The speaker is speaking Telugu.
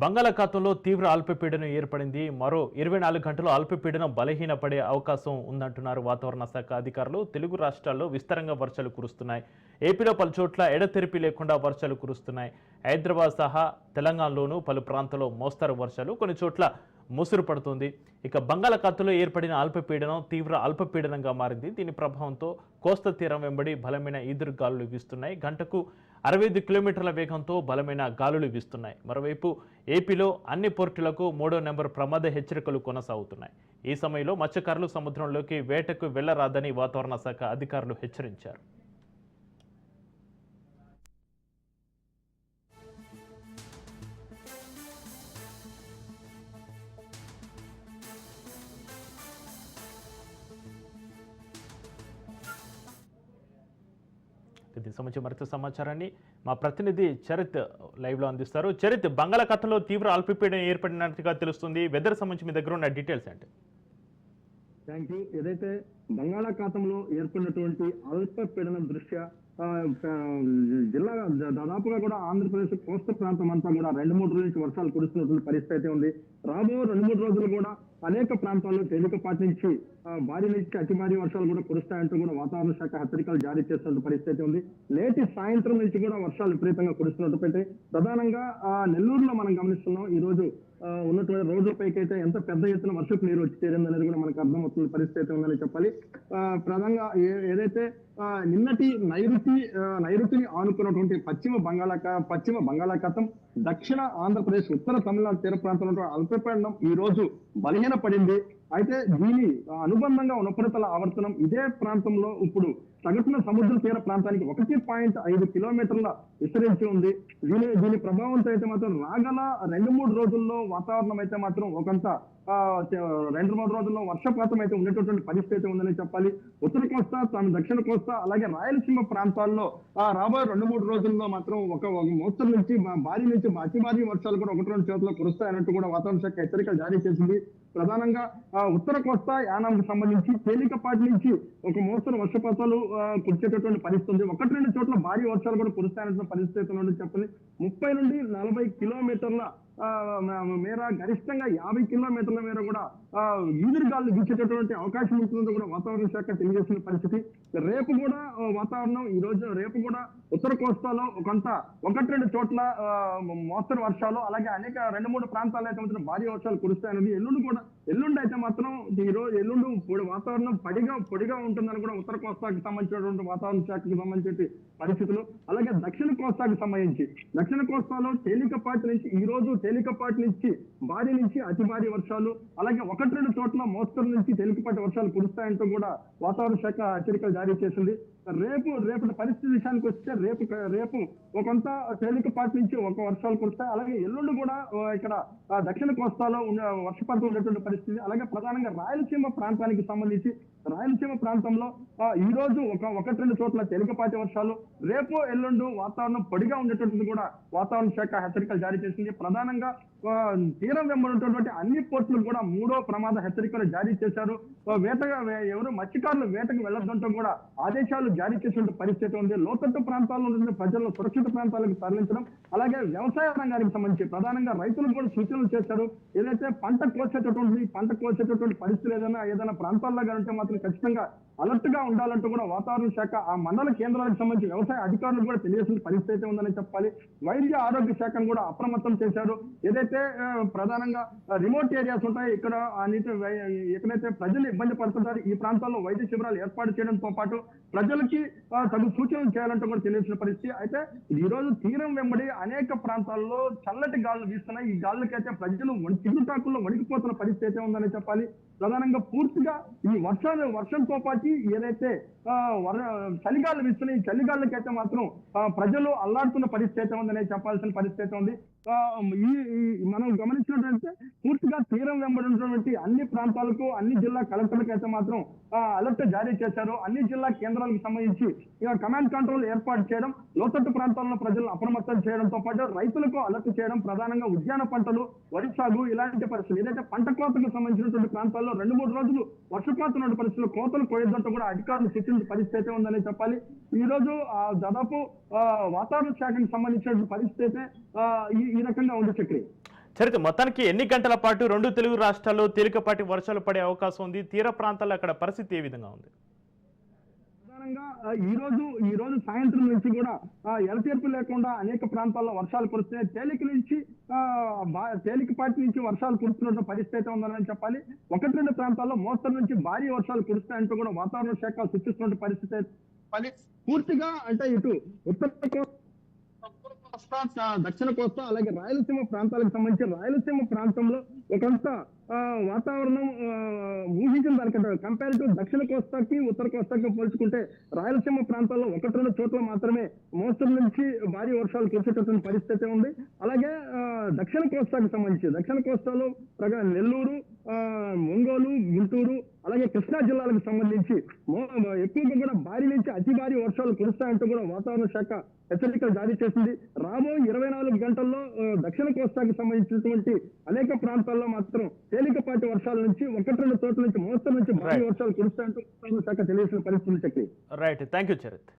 బంగాళాఖాతంలో తీవ్ర అల్పపీడనం ఏర్పడింది. మరో ఇరవై నాలుగు గంటలు అల్పపీడనం బలహీనపడే అవకాశం ఉందంటున్నారు వాతావరణ శాఖ అధికారులు. తెలుగు రాష్ట్రాల్లో విస్తారంగా వర్షాలు కురుస్తున్నాయి. ఏపీలో పలు చోట్ల ఎడతెరిపి లేకుండా వర్షాలు కురుస్తున్నాయి. హైదరాబాద్ సహా తెలంగాణలోనూ పలు ప్రాంతాల్లో మోస్తరు వర్షాలు. కొన్ని చోట్ల ముసురు పడుతుంది. ఇక బంగాళాఖాతంలో ఏర్పడిన అల్పపీడనం తీవ్ర అల్పపీడనంగా మారింది. దీని ప్రభావంతో కోస్తా తీరం వెంబడి బలమైన ఈదురు గాలులు వీస్తున్నాయి. గంటకు అరవై ఐదు కిలోమీటర్ల వేగంతో బలమైన గాలులు వీస్తున్నాయి. మరోవైపు ఏపీలో అన్ని పోర్టులకు మూడో నెంబర్ ప్రమాద హెచ్చరికలు కొనసాగుతున్నాయి. ఈ సమయంలో మత్స్యకారులు సముద్రంలోకి వేటకు వెళ్ళరాదని వాతావరణ శాఖ అధికారులు హెచ్చరించారు. దీనికి సంబంధించి మరింత సమాచారాన్ని మా ప్రతినిధి చరిత్ లైవ్లో అందిస్తారు. చరిత్ బంగాళాఖాతంలో తీవ్ర అల్పపీడనం ఏర్పడినట్టుగా తెలుస్తుంది. వెదర్ సంబంధించి మీ దగ్గర ఉన్న డీటెయిల్స్ అంటే థ్యాంక్ యూ ఏదైతే బంగాళాఖాతంలో ఏర్పడినటువంటి అల్పపీడనం దృష్ట్యా జిల్లా దాదాపుగా కూడా ఆంధ్రప్రదేశ్ కోస్తా ప్రాంతం అంతా కూడా రెండు మూడు రోజుల నుంచి వర్షాలు కురుస్తున్నటువంటి పరిస్థితి అయితే ఉంది. రాబో రెండు మూడు రోజులు కూడా అనేక ప్రాంతాల్లో తేలికపాటి నుంచి భారీ నుంచి అతి భారీ వర్షాలు కూడా కురుస్తాయంటూ కూడా వాతావరణ శాఖ హెచ్చరికలు జారీ చేస్తున్న పరిస్థితి ఉంది. నేటి సాయంత్రం నుంచి కూడా వర్షాలు విపరీతంగా కురుస్తున్నట్టు ప్రధానంగా నెల్లూరులో మనం గమనిస్తున్నాం. ఈ రోజు ఉన్నటువంటి రోడ్లపైకి అయితే ఎంత పెద్ద ఎత్తున వర్షపు నీరు వచ్చి చేరింది అనేది కూడా మనకు అర్థమవుతున్న పరిస్థితి అయితే ఉందని చెప్పాలి. ప్రధానంగా ఏ- ఏదైతే నిన్నటి నైరుతి నైరుతిని ఆనుకున్నటువంటి పశ్చిమ బంగాళాఖా పశ్చిమ బంగాళాఖాతం దక్షిణ ఆంధ్రప్రదేశ్ ఉత్తర తమిళనాడు తీర ప్రాంతంలో అల్పపీడనం ఈ రోజు బలహీన పడింది అయితే దీని అనుబంధంగా ఉన్న ఉపరితల ఆవర్తనం ఇదే ప్రాంతంలో ఇప్పుడు సగటున సముద్ర తీర ప్రాంతానికి ఒకటి పాయింట్ ఐదు కిలోమీటర్ల విస్తరించి ఉంది. దీని దీని ప్రభావంతో అయితే మాత్రం రాగల రెండు మూడు రోజుల్లో వాతావరణం అయితే మాత్రం ఒకంత రెండు మూడు రోజుల్లో వర్షపాతం అయితే ఉండేటటువంటి పరిస్థితి అయితే ఉందని చెప్పాలి. ఉత్తర కోస్తా తాను దక్షిణ కోస్తా అలాగే రాయలసీమ ప్రాంతాల్లో ఆ రాబోయే రెండు మూడు రోజుల్లో మాత్రం ఒక మోస్తరు నుంచి భారీ నుంచి అతి భారీ వర్షాలు కూడా ఒకటి రెండు చోట్ల కురుస్తాయన్నట్టు కూడా వాతావరణ శాఖ హెచ్చరికలు జారీ చేసింది. ప్రధానంగా ఉత్తర కోస్తా యానాంకు సంబంధించి తేలికపాటి నుంచి ఒక మోస్తరు వర్షపాతాలు కురిచేటటువంటి పరిస్థితి ఉంది ఒకటి రెండు చోట్ల భారీ వర్షాలు కూడా కురుస్తాయన్నటువంటి పరిస్థితి ఉన్నట్టు చెప్పండి. ముప్పై నుండి నలభై కిలోమీటర్ల మేర గరిష్టంగా యాభై కిలోమీటర్ల మేర కూడా ఆ, ఈదురుగాలు వీచేటటువంటి అవకాశం ఉంటుందని కూడా వాతావరణ శాఖ తెలియజేసిన పరిస్థితి. రేపు కూడా వాతావరణం ఈ రోజు రేపు కూడా ఉత్తర కోస్తాలో కొంత ఒకటి రెండు చోట్ల మోస్తరు వర్షాలు అలాగే అనేక రెండు మూడు ప్రాంతాల్లో అయితే మాత్రం భారీ వర్షాలు కురుస్తాయని ఎల్లుండి కూడా ఎల్లుండి అయితే మాత్రం ఈ రోజు ఎల్లుండి పొడి వాతావరణం పడిగా పొడిగా ఉంటుందని కూడా ఉత్తర కోస్తాకి సంబంధించినటువంటి వాతావరణ శాఖకి సంబంధించి పరిస్థితులు. అలాగే దక్షిణ కోస్తాకి సంబంధించి దక్షిణ కోస్తాలో తేలికపాటి నుంచి ఈ రోజు తేలికపాటి నుంచి భారీ నుంచి అతి భారీ వర్షాలు అలాగే ఒకటి రెండు చోట్ల మోస్తరు నుంచి తేలికపాటి వర్షాలు కురుస్తాయంటూ కూడా వాతావరణ శాఖ హెచ్చరికలు జారీ చేసింది. రేపు రేపటి పరిస్థితి విషయానికి వస్తే రేపు రేపు ఒక కొంత తేలికపాటి నుంచి ఒక వర్షాలు కురుస్తాయి. అలాగే ఎల్లుండి కూడా ఇక్కడ దక్షిణ కోస్తాలో వర్షపాతం ఉండేటువంటి పరిస్థితి. అలాగే ప్రధానంగా రాయలసీమ ప్రాంతానికి సంబంధించి రాయలసీమ ప్రాంతంలో ఈ రోజు ఒక ఒకటి రెండు చోట్ల తేలికపాటి వర్షాలు. రేపు ఎల్లుండు వాతావరణం పొడిగా ఉండేటువంటిది కూడా వాతావరణ శాఖ హెచ్చరికలు జారీ చేసింది. ప్రధానంగా తీరం వెంబడున్నటువంటి అన్ని పోర్టులు కూడా మూడో ప్రమాద హెచ్చరికలు జారీ చేశారు. వేటగా ఎవరు మత్స్యకారులు వేటకు వెళ్ళడంతో కూడా ఆదేశాలు జారీ చేసిన పరిస్థితి ఉంది. లోతట్టు ప్రాంతాల్లో ఉన్న ప్రజలను సురక్షిత ప్రాంతాలకు తరలించడం అలాగే వ్యవసాయ రంగానికి సంబంధించి ప్రధానంగా రైతులకు కూడా సూచనలు చేశారు. ఏదైతే పంట కోసేటటువంటి పంట కోసేటటువంటి పరిస్థితులు ఏదైనా ఏదైనా ప్రాంతాల్లో ఉంటే మాత్రం ఖచ్చితంగా అలర్ట్గా ఉండాలంటూ కూడా వాతావరణ శాఖ ఆ మండల కేంద్రాలకు సంబంధించి వ్యవసాయ అధికారులు కూడా తెలియాల్సిన పరిస్థితి అయితే ఉందని చెప్పాలి. వైద్య ఆరోగ్య శాఖను కూడా అప్రమత్తం చేశారు. ఏదైతే ప్రధానంగా రిమోట్ ఏరియాస్ ఉంటాయి ఇక్కడ నీటి ఎక్కడైతే ప్రజలు ఇబ్బంది పడుతుంటారు ఈ ప్రాంతాల్లో వైద్య శిబిరాలు ఏర్పాటు చేయడంతో పాటు ప్రజలకి తగు సూచనలు చేయాలంటూ కూడా తెలియాల్సిన పరిస్థితి. అయితే ఈ రోజు తీరం వెంబడి అనేక ప్రాంతాల్లో చల్లటి గాలులు వీస్తున్నాయి. ఈ గాలులకైతే ప్రజలు వణి- చిగురుటాకుల్లో వణికిపోతున్న పరిస్థితి అయితే ఉందని చెప్పాలి. ప్రధానంగా పూర్తిగా ఈ వర్షాలు వర్షంతో పాటు ఏదైతే వర చలిగాలు వీస్తున్నాయి ఈ చలిగాళ్ళకైతే మాత్రం ప్రజలు అల్లాడుతున్న పరిస్థితి ఉందని చెప్పాల్సిన పరిస్థితి ఉంది. ఈ మనం గమనించినట్లయితే పూర్తిగా తీరం వెంబడి ఉన్నటువంటి అన్ని ప్రాంతాలకు అన్ని జిల్లా కలెక్టర్లకు అయితే మాత్రం అలర్ట్ జారీ చేశారు. అన్ని జిల్లా కేంద్రాలకు సంబంధించి ఇక కమాండ్ కంట్రోల్ ఏర్పాటు చేయడం లోతట్టు ప్రాంతాల్లో ప్రజలను అప్రమత్తం చేయడంతో పాటు రైతులకు అలర్ట్ చేయడం ప్రధానంగా ఉద్యాన పంటలు వరి సాగు ఇలాంటి పరిస్థితులు. ఏదైతే పంట కోతకు సంబంధించినటువంటి ప్రాంతాల్లో రెండు మూడు రోజులు వర్షపాతం ఉన్న పరిస్థితులు కోతలు కోయొద్దంటూ కూడా అధికారులు సూచించిన పరిస్థితి ఉందని చెప్పాలి. ఈ రోజు ఆ, దాదాపు వాతావరణ శాఖకు సంబంధించిన పరిస్థితి అయితే ఈ ఈ రకంగా ఉంది చక్రి. చరిత్ర మొత్తానికి ఎన్ని గంటల పాటు రెండు తెలుగు రాష్ట్రాల్లో తేలికపాటి వర్షాలు పడే అవకాశం ఉంది? తీర ప్రాంతాల్లో అక్కడ పరిస్థితి ఏ విధంగా ఉంది? ప్రధానంగా ఈ రోజు ఈ రోజు సాయంత్రం నుంచి కూడా ఆ, ఎడతెరిపి లేకుండా అనేక ప్రాంతాల్లో వర్షాలు కురుస్తున్నాయి. తేలిక నుంచి తేలికపాటి నుంచి వర్షాలు కురుస్తున్న పరిస్థితి అయితే ఉందని చెప్పాలి. ఒకటి రెండు ప్రాంతాల్లో మోస్తరు నుంచి భారీ వర్షాలు కురుస్తాయంటూ కూడా వాతావరణ శాఖ సూచిస్తున్న పరిస్థితి పూర్తిగా అంటే ఇటు ఉత్తర కోస్తా దక్షిణ కోస్తా అలాగే రాయలసీమ ప్రాంతాలకు సంబంధించి రాయలసీమ ప్రాంతంలో ఒకంత వాతావరణం ఊహించిన దానికంటే కంపారిటివ్ దక్షిణ కోస్తాకి ఉత్తర కోస్తాకి పోల్చుకుంటే రాయలసీమ ప్రాంతాల్లో ఒకటి రెండు చోట్ల మాత్రమే మోస్తరు నుంచి భారీ వర్షాలు కురిసేటటువంటి పరిస్థితి ఉంది. అలాగే దక్షిణ కోస్తాకి సంబంధించి దక్షిణ కోస్తాలో ప్రగా నెల్లూరు ఒంగోలు గుంటూరు అలాగే కృష్ణా జిల్లాలకు సంబంధించి ఎక్కువగా కూడా భారీ నుంచి అతి భారీ వర్షాలు కురుస్తాయంటూ కూడా వాతావరణ శాఖ హెచ్చరికలు జారీ చేసింది. రాబో ఇరవై నాలుగు గంటల్లో దక్షిణ కోస్తాకి సంబంధించినటువంటి అనేక ప్రాంతాల్లో మాత్రం తేలికపాటి వర్షాల నుంచి ఒకటి రెండు చోట్ల నుంచి మోస్తరు నుంచి భారీ. వర్షాలు కురుస్తాయంటూ వాతావరణ శాఖ తెలియజేసిన పరిస్థితి Chakri right thank you Charith